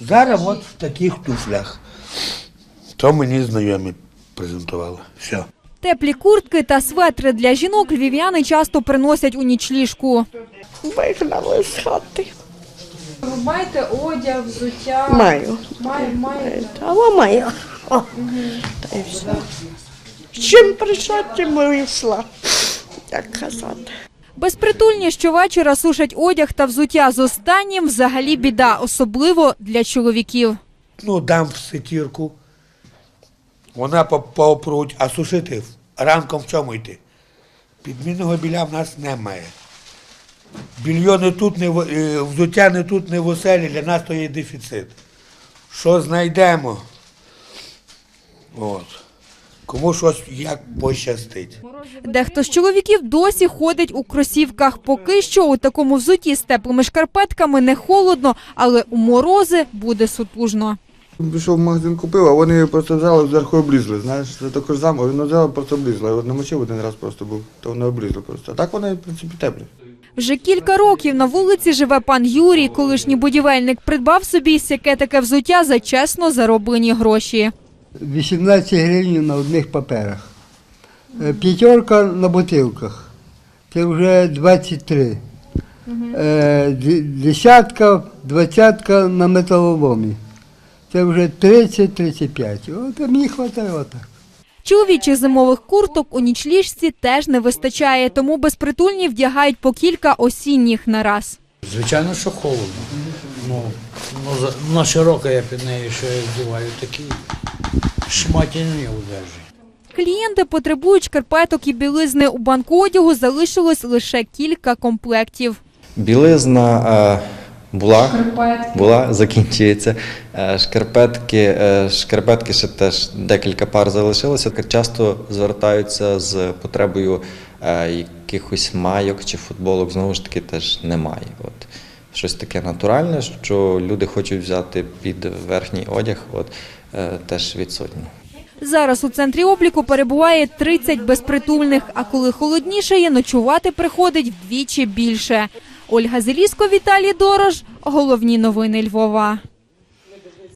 Зараз от в таких туфлях. То мені знайомі презентували. Все. Теплі куртки та светри для жінок львів'яни часто приносять у нічліжку. Вигнали з хати. Ви маєте одяг, взуття? Маю. Маю, маю. Але маю. О, та й все. Чим прийшла, тим і вийшла. Як казати. Безпритульні щовечора сушать одяг та взуття з останнім взагалі біда, особливо для чоловіків. Ну, дам в сетірку. Вона по- поопруть, а сушити ранком в чому йти? Підмінного біля в нас немає. Більйо не тут, не е, взуття не тут, не в оселі, для нас то є дефіцит. Що знайдемо? От. Кому щось як пощастить. Дехто з чоловіків досі ходить у кросівках. Поки що у такому взутті з теплими шкарпетками не холодно, але у морози буде сутужно. Пішов в магазин купив, а вони просто взяли зверху облізли. Знаєш, це також замок, він взяли, просто облізли. Намочив один раз просто був, то вони облізли просто. А так вони, в принципі, теплі. Вже кілька років на вулиці живе пан Юрій. Колишній будівельник придбав собі сяке таке взуття за чесно зароблені гроші. 18 гривень на одних паперах. Е, П'ятерка на бутилках. Це вже 23. Е, Десятка, двадцятка на металоломі. Це вже 30-35. От мені вистачає отак. Чоловічих зимових курток у нічліжці теж не вистачає, тому безпритульні вдягають по кілька осінніх на раз. Звичайно, що холодно. Ну, ну на широко я під нею ще вдіваю такі шматяні одежі. Клієнти потребують шкарпеток і білизни. У банку одягу залишилось лише кілька комплектів. Білизна е, була, була, закінчується. Е, Шкарпетки, е, шкарпетки ще теж декілька пар залишилося. Часто звертаються з потребою якихось майок чи футболок. Знову ж таки, теж немає. От. Щось таке натуральне, що люди хочуть взяти під верхній одяг, от, е, теж відсутнє. Зараз у центрі обліку перебуває 30 безпритульних, а коли холоднішає, ночувати приходить вдвічі більше. Ольга Зеліско, Віталій Дорож. Головні новини Львова.